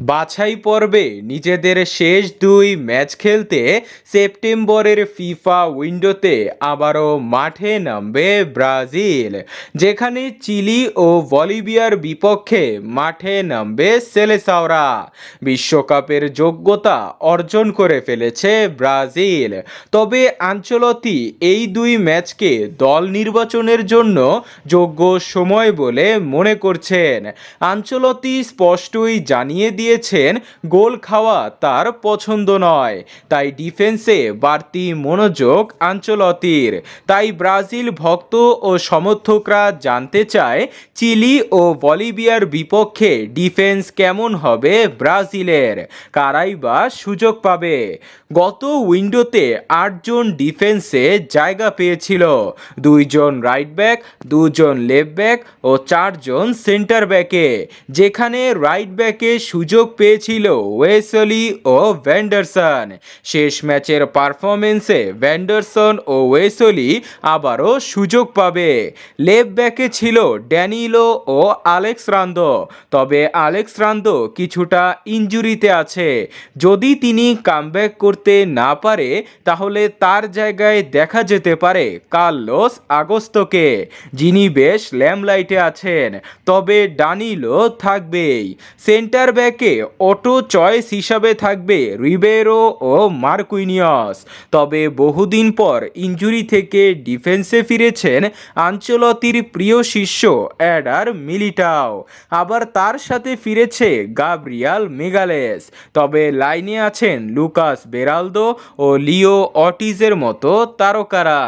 বাছাই পর্বে নিজেদের শেষ দুই ম্যাচ খেলতে সেপ্টেম্বরের ফিফা উইন্ডোতে আবারও মাঠে নামবে ব্রাজিল, যেখানে চিলি ও বলিভিয়ার বিপক্ষে মাঠে নামবে সেলেসাওরা। বিশ্বকাপের যোগ্যতা অর্জন করে ফেলেছে ব্রাজিল। তবে আঞ্চলতি এই দুই ম্যাচকে দল নির্বাচনের জন্য যোগ্য সময় বলে মনে করছেন। আঞ্চলতি স্পষ্টই জানিয়ে দিয়েছেন, গোল খাওয়া তার পছন্দ নয়। তাই ডিফেন্সে বাড়তি মনোযোগ আঞ্চলতির। তাই ব্রাজিল ভক্ত ও সমর্থকরা জানতে চায়, চিলি ও বলিভিয়ার বিপক্ষে ডিফেন্স কেমন হবে ব্রাজিলের? কারাই বা সুযোগ পাবে? গত উইন্ডোতে আটজন ডিফেন্সে জায়গা পেয়েছিল। দুইজন রাইট ব্যাক দুজন লেফট ব্যাক ও চারজন সেন্টার ব্যাকে যেখানে রাইট ব্যাকে সুযোগ পেয়েছিল ওয়েসলি ও ভ্যান্ডারসন। শেষ ম্যাচের পারফরমেন্সে ভ্যান্ডারসন ও ওয়েসলি আবারও সুযোগ পাবে। লেফট ব্যাকে ছিল ড্যানিলো ও আলেক্স রান্দো তবে আলেক্স রান্দো কিছুটা ইনজুরিতে আছে। যদি তিনি কামব্যাক করতে না পারে, তাহলে তার জায়গায় দেখা যেতে পারে কার্লোস আগস্তকে, যিনি বেশ ল্যামলাইটে আছেন। তবে ডানিলো থাকবেই। সেন্টার ব্যাকে অটো চয়েস হিসাবে থাকবে রিবেরো ও মার্কুইনিয়স। তবে বহুদিন পর ইঞ্জুরি থেকে ডিফেন্সে ফিরেছেন আঞ্চলতির প্রিয় শিষ্য অ্যাডার মিলিটাও। আবার তার সাথে ফিরেছে গাব্রিয়াল মেগালেস। তবে লাইনে আছেন লুকাস বেরালদো ও লিও অটিজের মতো তারকারা।